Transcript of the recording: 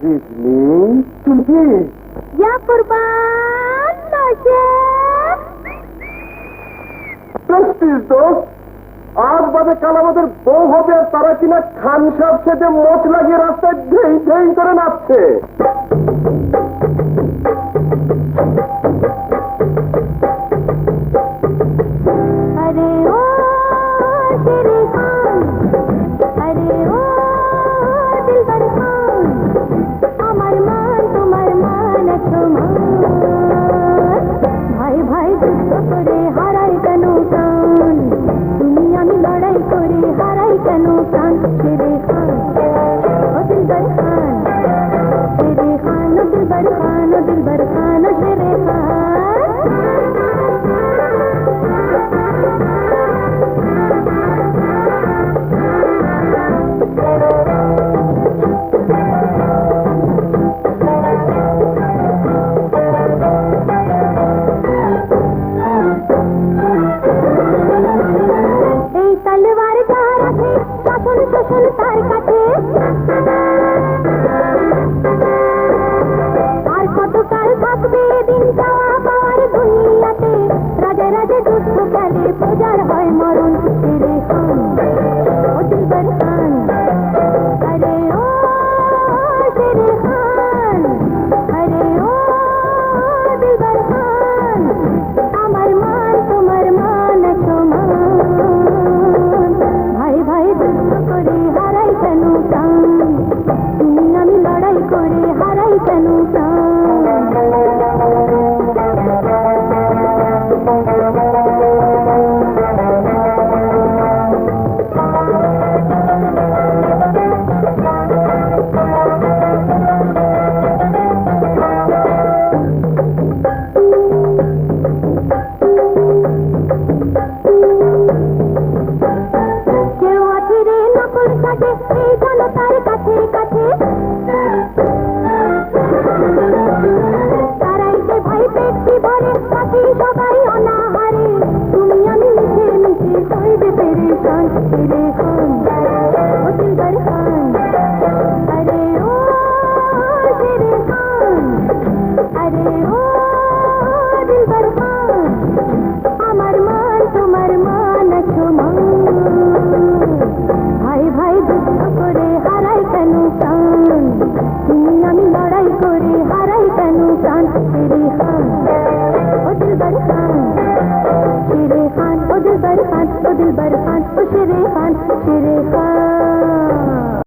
Sizzling. Tulki. Ya kurban Laşem. Prestiz dost. আজ বাদে কাল আমাদের বউ হবে আর তারা কিনা খান সাহেব খেতে মোচ লাগিয়ে রাস্তায় ধেই ধেই করে নাচছে তার কাছে।